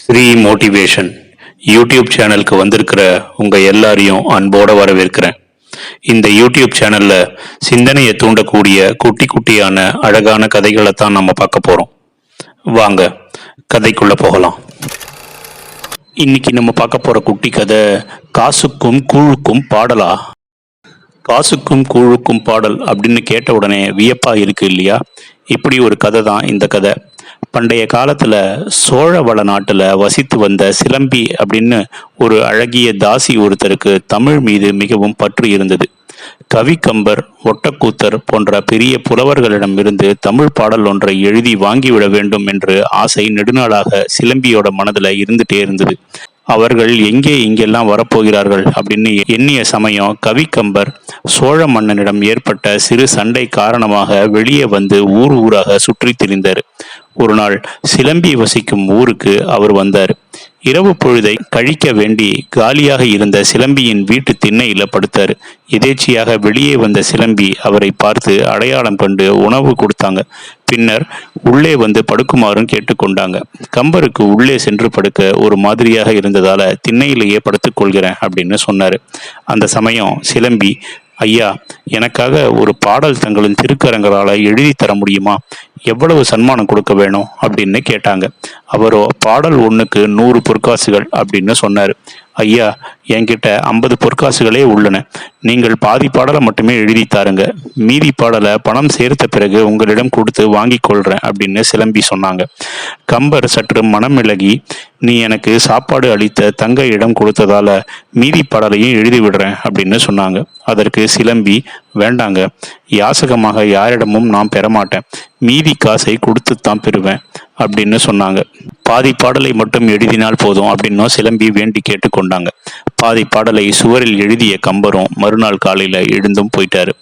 Sri motivation YouTube சேனலுக்கு வந்திருக்கிற உங்க எல்லாரையும் அன்போட வரவேற்கிறேன். இந்த யூடியூப் சேனல்ல சிந்தனையை தூண்டக்கூடிய குட்டி குட்டியான அழகான கதைகளை தான் நம்ம பார்க்க போறோம். வாங்க கதைக்குள்ள போகலாம். இன்னைக்கு நம்ம பார்க்க போற குட்டி கதை காசுக்கும் கூழுக்கும் பாடலா? காசுக்கும் கூழுக்கும் பாடல் அப்படின்னு கேட்ட உடனே வியப்பா இருக்கு இல்லையா? இப்படி ஒரு கதை தான் இந்த கதை. பண்டைய காலத்துல சோழவள நாட்டுல வசித்து வந்த சிலம்பி அப்படின்னு ஒரு அழகிய தாசி ஒருத்தருக்கு தமிழ் மீது மிகவும் பற்று இருந்தது. கவிக்கம்பர் ஒட்டக்கூத்தர் போன்ற பெரிய புலவர்களிடமிருந்து தமிழ் பாடல் ஒன்றை எழுதி வாங்கிவிட வேண்டும் என்று ஆசை நெடுநாளாக சிலம்பியோட மனதுல இருந்துட்டே இருந்தது. அவர்கள் எங்கே இங்கெல்லாம் வரப்போகிறார்கள் அப்படின்னு எண்ணிய சமயம் கவிக்கம்பர் சோழ மன்னனிடம் ஏற்பட்ட சிறு சண்டை காரணமாக வெளியே வந்து ஊர் ஊராக சுற்றித் திரிந்தார். ஒரு நாள் சிலம்பி வசிக்கும் ஊருக்கு அவர் வந்தார். இரவு பொழுதை கழிக்க வேண்டி காலியாக இருந்த சிலம்பியின் வீட்டு திண்ணையில் படுத்தார். எதேச்சியாக வெளியே வந்த சிலம்பி அவரை பார்த்து அடையாளம் கண்டு உணவு கொடுத்தாங்க. பின்னர் உள்ளே வந்து படுக்குமாறும் கேட்டுக்கொண்டாங்க. கம்பருக்கு உள்ளே சென்று படுக்க ஒரு மாதிரியாக இருந்ததால திண்ணையிலேயே படுத்துக்கொள்கிறேன் அப்படின்னு சொன்னார். அந்த சமயம் சிலம்பி ஐயா எனக்காக ஒரு பாடல் தங்களின் திருக்கரங்களால் எழுதி தர முடியுமா? எவ்வளவு சன்மானம் கொடுக்க வேணும் அப்படின்னு கேட்டாங்க. அவரோ பாடல் ஒன்றுக்கு நூறு பொற்காசுகள் அப்படின்னு சொன்னார். ஐயா என்கிட்ட ஐம்பது பொற்காசுகளே உள்ளன. நீங்கள் பாதி பாடலை மட்டுமே எழுதி தாருங்க. மீதி பாடலை பணம் சேர்த்த பிறகு உங்களிடம் கொடுத்து வாங்கி கொள்றேன் அப்படின்னு சிலம்பி சொன்னாங்க. கம்பர் சற்று மனம் விலகி நீ எனக்கு சாப்பாடு அளித்த தங்க இடம் கொடுத்ததால மீதி பாடலையும் எழுதி விடுறேன் அப்படின்னு சொன்னாங்க. அதற்கு சிலம்பி வேண்டாங்க. யாசகமாக யாரிடமும் நான் பெறமாட்டேன். மீதி காசை கொடுத்துத்தான் பெறுவேன் அப்படின்னு சொன்னாங்க. பாதி பாடலை மட்டும் எழுதினால் போதும் அப்படின்னும் சிலம்பி வேண்டி கேட்டுக்கொண்டாங்க. பாதி பாடலை சுவரில் எழுதிய கம்பரும் மறுநாள் காலையில் எழுந்தும் போயிட்டாரு.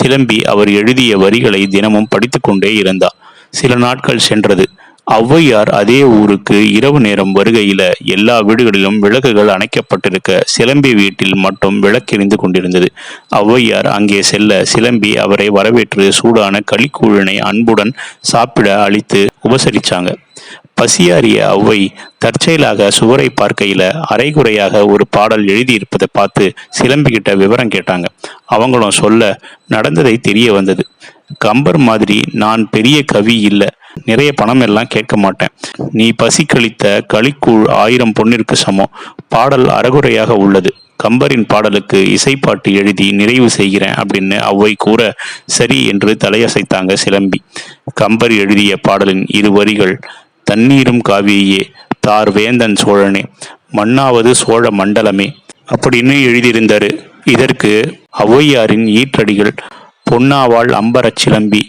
சிலம்பி அவர் எழுதிய வரிகளை தினமும் படித்துக்கொண்டே இருந்தார். சில நாட்கள் சென்றது. ஔவையார் அதே ஊருக்கு இரவு நேரம் வருகையில எல்லா வீடுகளிலும் விளக்குகள் அணைக்கப்பட்டிருக்க சிலம்பி வீட்டில் மட்டும் விளக்கெறிந்து கொண்டிருந்தது. ஔவையார் அங்கே செல்ல சிலம்பி அவரை வரவேற்று சூடான களிக்கூழனை அன்புடன் சாப்பிட அளித்து உபசரிச்சாங்க. பசியாறிய ஔவை தற்செயலாக சுவரை பார்க்கையில அரைகுறையாக ஒரு பாடல் எழுதியிருப்பதை பார்த்து சிலம்பிக்கிட்ட விவரம் கேட்டாங்க. அவங்களும் சொல்ல நடந்ததை தெரிய வந்தது. கம்பர் மாதிரி நான் பெரிய கவி இல்லை. நிறைய பணம் எல்லாம் கேட்க மாட்டேன். நீ பசி கழித்த களிக்கூழ் ஆயிரம் பொன்னிற்கு சமம். பாடல் அறகுறையாக உள்ளது. கம்பரின் பாடலுக்கு இசைப்பாட்டு எழுதி நிறைவு செய்கிறேன் அப்படின்னு அவ்வை கூற சரி என்று தலையசைத்தாங்க சிலம்பி. கம்பர் எழுதிய பாடலின் இரு வரிகள் தண்ணீரும் காவியே தார் வேந்தன் சோழனே மண்ணாவது சோழ மண்டலமே அப்படின்னு எழுதியிருந்தாரு. இதற்கு ஔவையாரின் ஈற்றடிகள் பொன்னாவாள் அம்பரச் சிலம்பி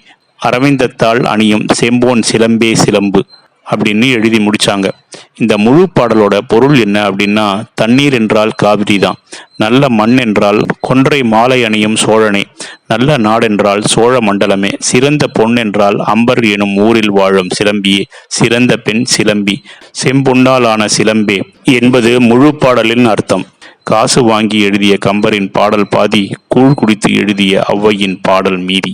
அரவிந்தத்தால் அணியும் செம்போன் சிலம்பே சிலம்பு அப்படின்னு எழுதி முடிச்சாங்க. இந்த முழு பாடலோட பொருள் என்ன அப்படின்னா தண்ணீர் என்றால் காவிரி தான். நல்ல மண் என்றால் கொன்றை மாலை அணியும் சோழனே. நல்ல நாடென்றால் சோழ மண்டலமே. சிறந்த பொன் என்றால் அம்பர் எனும் ஊரில் வாழும் சிலம்பியே. சிறந்த பெண் சிலம்பி. செம்பொன்னாலான சிலம்பே என்பது முழு பாடலின் அர்த்தம். காசு வாங்கி எழுதிய கம்பரின் பாடல் பாதி கூழ் குடித்து எழுதிய ஔவையின் பாடல் மீதி